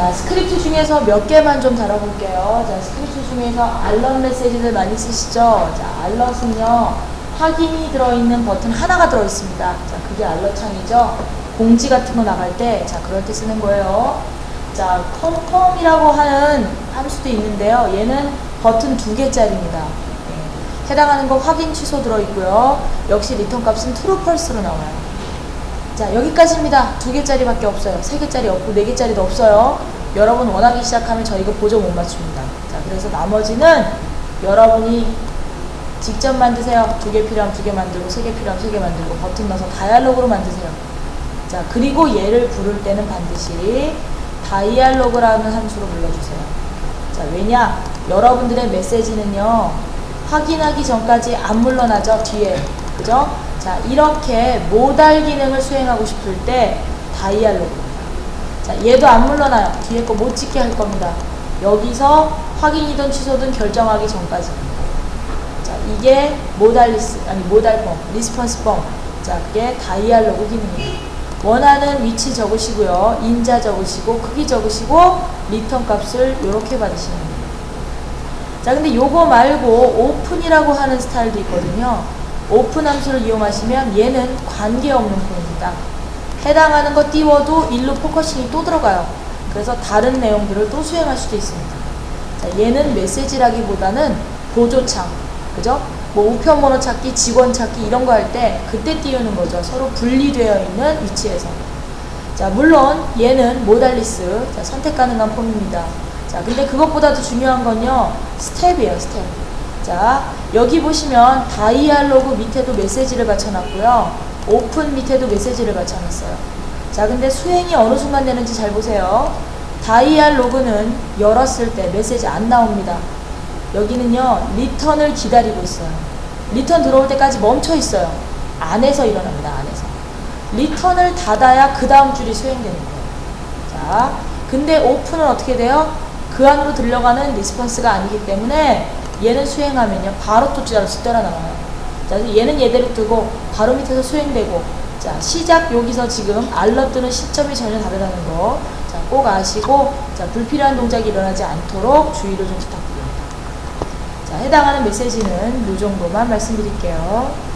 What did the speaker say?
자, 스크립트 중에서 몇 개만 좀 다뤄볼게요. 자, 스크립트 중에서 알럿 메시지들 많이 쓰시죠? 자, 알럿은요, 확인이 들어있는 버튼 하나가 들어있습니다. 자, 그게 알럿 창이죠? 공지 같은 거 나갈 때, 자, 그럴 때 쓰는 거예요. 자, 컴컴이라고 하는 함수도 있는데요. 얘는 버튼 두 개짜리입니다. 예. 해당하는 거 확인 취소 들어있고요. 역시 리턴 값은 true, false로 나와요. 자 여기까지입니다. 두 개짜리밖에 없어요. 세 개짜리 없고 네 개짜리도 없어요. 여러분 원하기 시작하면 저희가 보조 못 맞춥니다. 자 그래서 나머지는 여러분이 직접 만드세요. 두 개 필요하면 두 개 만들고 세 개 필요하면 세 개 만들고 버튼 넣어서 다이알로그로 만드세요. 자 그리고 얘를 부를 때는 반드시 다이알로그라는 함수로 불러주세요. 자 왜냐 여러분들의 메시지는요 확인하기 전까지 안 물러나죠 뒤에 그죠? 자 이렇게 모달 기능을 수행하고 싶을 때 다이알로그입니다. 자 얘도 안 물러나요. 뒤에 거 못 찍게 할 겁니다. 여기서 확인이든 취소든 결정하기 전까지. 자 이게 모달리스 아니 모달펌 리스폰스펌. 자 그게 다이알로그 기능이에요. 원하는 위치 적으시고요. 인자 적으시고 크기 적으시고 리턴 값을 이렇게 받으시는 거예요. 자 근데 요거 말고 오픈이라고 하는 스타일도 있거든요. 오픈 함수를 이용하시면 얘는 관계없는 폰입니다. 해당하는 거 띄워도 일로 포커싱이 또 들어가요. 그래서 다른 내용들을 또 수행할 수도 있습니다. 자, 얘는 메시지라기보다는 보조창, 그죠? 뭐 우편번호 찾기, 직원 찾기 이런 거 할 때 그때 띄우는 거죠. 서로 분리되어 있는 위치에서. 자, 물론 얘는 모달리스, 자, 선택 가능한 폼입니다. 자, 근데 그것보다도 중요한 건요, 스텝이에요, 스텝. 자, 여기 보시면 다이알로그 밑에도 메시지를 받쳐놨고요. 오픈 밑에도 메시지를 받쳐놨어요. 자, 근데 수행이 어느 순간 되는지 잘 보세요. 다이알로그는 열었을 때 메시지 안 나옵니다. 여기는요, 리턴을 기다리고 있어요. 리턴 들어올 때까지 멈춰 있어요. 안에서 일어납니다, 안에서. 리턴을 닫아야 그 다음 줄이 수행되는 거예요. 자, 근데 오픈은 어떻게 돼요? 그 안으로 들려가는 리스폰스가 아니기 때문에 얘는 수행하면요 바로 또 따라 따라 나와요. 자, 얘는 얘대로 두고 바로 밑에서 수행되고 자 시작 여기서 지금 알럿 뜨는 시점이 전혀 다르다는 거. 자, 꼭 아시고 자 불필요한 동작이 일어나지 않도록 주의를 좀 부탁드립니다. 자, 해당하는 메시지는 이 정도만 말씀드릴게요.